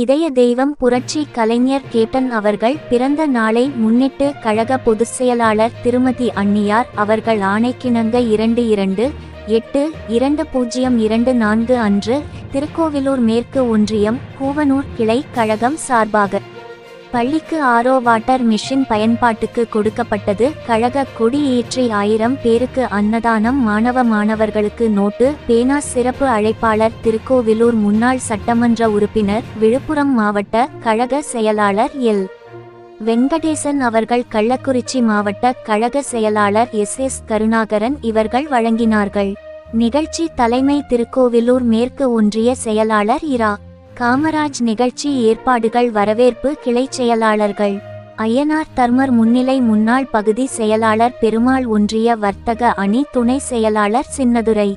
இதய தெய்வம் புரட்சி கலைஞர் கேட்டன் அவர்கள் பிறந்த நாளை முன்னிட்டு கழக பொதுச் செயலாளர் திருமதி அன்னியார் அவர்கள் ஆணைக்கிணங்க இரண்டு இரண்டு எட்டு இரண்டு பூஜ்ஜியம் இரண்டு நான்கு அன்று திருக்கோவிலூர் மேற்கு ஒன்றியம் கூவனூர் கிளை கழகம் சார்பாக. பள்ளிக்கு ஆரோ வாட்டர் மிஷின் பயன்பாட்டுக்கு கொடுக்கப்பட்டது. கழக கொடி ஏற்றி ஆயிரம் பேருக்கு அன்னதானம். மாணவ மாணவர்களுக்கு நோட்டு. பேனா சிறப்பு அழைப்பாளர் திருக்கோவிலூர் முன்னாள் சட்டமன்ற உறுப்பினர் விழுப்புரம் மாவட்ட கழக செயலாளர் எல். வெங்கடேசன் அவர்கள் கள்ளக்குறிச்சி மாவட்ட கழக செயலாளர் எஸ். எஸ். கருணாகரன் இவர்கள் வழங்கினார்கள். நிகழ்ச்சி தலைமை திருக்கோவிலூர் மேற்கு ஒன்றிய செயலாளர் இரா. காமராஜ் நிகழ்ச்சி ஏற்பாடுகள் வரவேற்பு கிளைச் செயலாளர்கள். அய்யனார் தர்மர் முன்னிலை முன்னாள் பகுதி செயலாளர் பெருமாள் ஒன்றிய வர்த்தக அணி துணை செயலாளர் சின்னதுரை.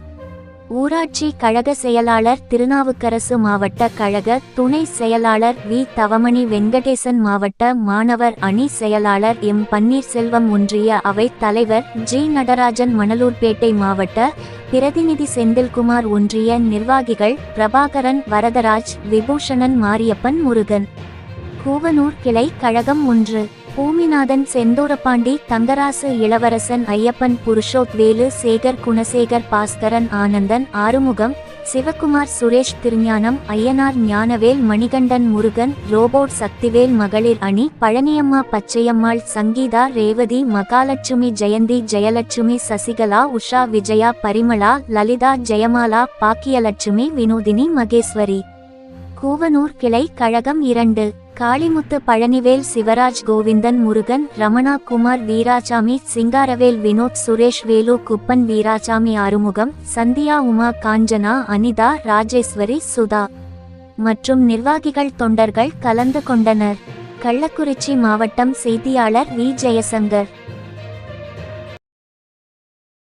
ஊராட்சி கழக செயலாளர் திருநாவுக்கரசு மாவட்ட கழக துணை செயலாளர் வி. தவமணி வெங்கடேசன் மாவட்ட மாணவர் அணி செயலாளர் எம். பன்னீர்செல்வம் ஒன்றிய அவை தலைவர் ஜி. நடராஜன் மணலூர்பேட்டை மாவட்ட பிரதிநிதி செந்தில்குமார் ஒன்றிய நிர்வாகிகள் பிரபாகரன் வரதராஜ் விபூஷணன் மாரியப்பன் முருகன். கூவனூர் கிளை கழகம் ஒன்று. பூமிநாதன் செந்தூரபாண்டி தங்கராசு இளவரசன் ஐயப்பன் புருஷோத் வேலு சேகர் குணசேகர் பாஸ்கரன் ஆனந்தன் ஆறுமுகம் சிவகுமார் சுரேஷ் திருஞானம் ஐயனார் ஞானவேல் மணிகண்டன் முருகன் ரோபோட் சக்திவேல் மகளிர் அணி பழனியம்மா பச்சையம்மாள் சங்கீதா ரேவதி மகாலட்சுமி ஜெயந்தி ஜெயலட்சுமி சசிகலா உஷா விஜயா பரிமளா லலிதா ஜெயமாலா பாக்கியலட்சுமி வினோதினி மகேஸ்வரி கூவனூர் கிளை கழகம் இரண்டு காளிமுத்து பழனிவேல் சிவராஜ் கோவிந்தன் முருகன் ரமணா குமார் வீராசாமி சிங்காரவேல் வினோத் சுரேஷ் வேலு குப்பன் வீராசாமி ஆறுமுகம் சந்தியா உமா காஞ்சனா அனிதா ராஜேஸ்வரி சுதா மற்றும் நிர்வாகிகள் தொண்டர்கள் கலந்து கொண்டனர். கள்ளக்குறிச்சி மாவட்டம் செய்தியாளர் வி. ஜெயசங்கர்